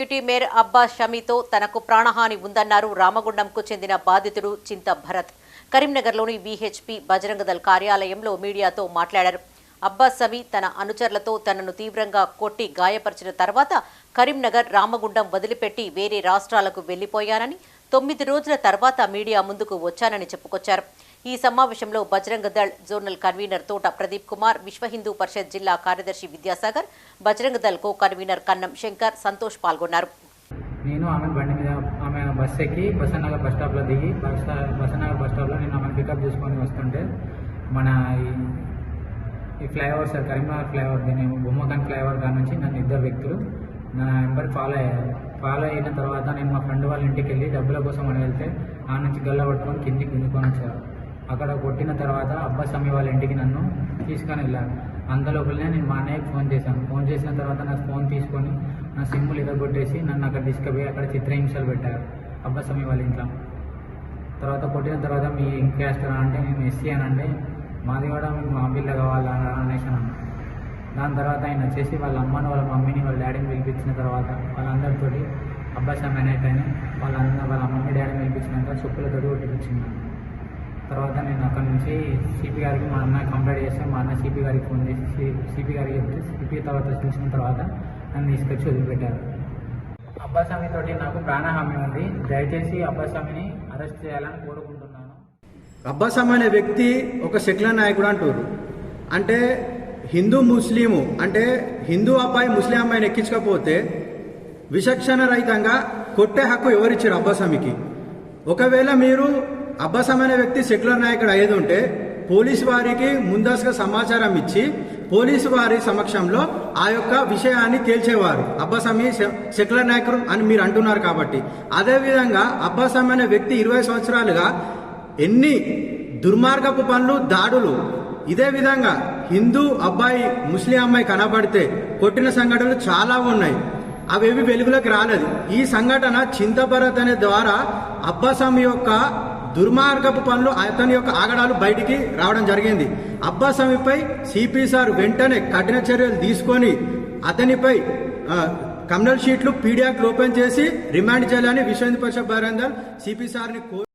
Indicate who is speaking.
Speaker 1: Deputy mayor Abbas షమీతో తనకు ప్రాణహాని ఉందన్నారు రామగుండంకు చెందిన బాధితుడు చింత భరత్. కరీంనగర్లోని విహెచ్పి బజరంగ దళ్ కార్యాలయంలో మీడియాతో మాట్లాడారు. అబ్బాస్ సమీ తన అనుచరులతో తనను తీవ్రంగా కొట్టి గాయపరిచిన తర్వాత కరీంనగర్ రామగుండం వదిలిపెట్టి వేరే రాష్ట్రాలకు వెళ్ళిపోయానని తొమ్మిది రోజుల తర్వాత మీడియా ముందుకు వచ్చానని చెప్పుకొచ్చారు. ఈ సమావేశంలో బజరంగ దళ్ జోనల్ కన్వీనర్ తోట ప్రదీప్ కుమార్ విశ్వ హిందూ పరిషత్ జిల్లా కార్యదర్శి విద్యాసాగర్ బజరంగ దళ్ కో కన్వీనర్ కన్నం శంకర్ సంతోష్ పాల్గొన్నారు.
Speaker 2: నేను ఆమె బండి మీద ఆమె బస్ ఎక్కి బసన్నగర్ బస్ స్టాప్లో దిగి బస్ బసన్నగర్ బస్ స్టాప్లో నేను ఆమెను పికప్ చేసుకొని వస్తుంటే మన ఈ- ఈ ఫ్లైఓవర్ సార్ కరీంనగర్ ఫ్లైఓవర్ దీని బొమ్మకాన్ ఫ్లైఓవర్ కాడ నుంచి నన్ను ఇద్దరు వ్యక్తులు నా నెంబర్ ఫాలో అయ్యారు ఫాలో అయిన తర్వాత నేను మా ఫ్రెండ్ వాళ్ళ ఇంటికి వెళ్ళి డబ్బుల కోసం అని వెళ్తే ఆ నుంచి గల్ల పట్టుకొని కిందికి గుంజుకొని వచ్చారు. అక్కడ కొట్టిన తర్వాత అబ్బాస్వామి వాళ్ళ ఇంటికి నన్ను తీసుకొని వెళ్ళాను అంతలోపలనే నేను మా అన్నయ్యకి ఫోన్ చేశాను. ఫోన్ చేసిన తర్వాత నా ఫోన్ తీసుకొని నా సిమ్ములు కొట్టేసి నన్ను అక్కడ తీసుకుపోయి అక్కడ చిత్రహింసలు పెట్టారు అబ్బాస్వామి వాళ్ళ ఇంట్లో. తర్వాత కొట్టిన తర్వాత మీ ఇంక్యాస్ట్ అంటే నేను ఎస్సీ అని అంటే మాది కూడా మీకు మా పిల్ల కావాలా అనేసి అన్నాను. దాని తర్వాత ఆయన వచ్చేసి వాళ్ళ అమ్మని వాళ్ళ మమ్మీని వాళ్ళ డాడీని పిలిపించిన తర్వాత వాళ్ళందరితోటి అబ్బాస్వామి అనేట్ అని వాళ్ళందరూ వాళ్ళ మమ్మీ డాడీని పిలిపించినాక చెప్పులతోటి కొట్టిపించింది తర్వాత నేను అక్కడ నుంచి సిపి గారికి మా అన్న కంప్లైంట్ చేస్తే మా అన్న సిపి గారికి ఫోన్ చేసి సిపి గారికి చెప్తే సిపి తర్వాత చూసిన తర్వాత నన్ను తీసుకొచ్చి వదిలిపెట్టారు. అబ్బాస్వామి తోటి నాకు ప్రాణహామీ ఉంది. దయచేసి అబ్బాస్వామిని అరెస్ట్ చేయాలని కోరుకుంటున్నాను.
Speaker 3: అబ్బాస్వామి అనే వ్యక్తి ఒక సెక్యులర్ నాయకుడు అంటారు అంటే హిందూ ముస్లిము అంటే హిందూ అబ్బాయి ముస్లిం అమ్మాయిని ఎక్కించకపోతే విచక్షణ రహితంగా కొట్టే హక్కు ఎవరిచ్చారు అబ్బాస్వామికి? ఒకవేళ మీరు అబ్బాసం అనే వ్యక్తి సెక్యులర్ నాయకుడు అయ్యేది ఉంటే పోలీసు వారికి ముందస్తుగా సమాచారం ఇచ్చి పోలీసు వారి సమక్షంలో ఆ యొక్క విషయాన్ని తేల్చేవారు. అబ్బాసమి సెక్యులర్ నాయకుడు అని మీరు అంటున్నారు కాబట్టి. అదేవిధంగా అబ్బాసామి అనే వ్యక్తి ఇరవై సంవత్సరాలుగా ఎన్ని దుర్మార్గపు పనులు దాడులు ఇదే విధంగా హిందూ అబ్బాయి ముస్లిం అమ్మాయి కనబడితే కొట్టిన సంఘటనలు చాలా ఉన్నాయి. అవేవి వెలుగులోకి రాలేదు. ఈ సంఘటన చింతభరత్ అనే ద్వారా అబ్బాసమి యొక్క దుర్మార్గపు పనులు అతని యొక్క ఆగడాలు బయటికి రావడం జరిగింది. అబ్బాసామిపై సిపి సార్ వెంటనే కఠిన చర్యలు తీసుకొని అతనిపై ఆ, షీట్లు పీడియాక్ ఓపెన్ చేసి రిమాండ్ చేయాలని విశ్వ హిందూ పరిషత్ బహిరంగ సిపి సార్ని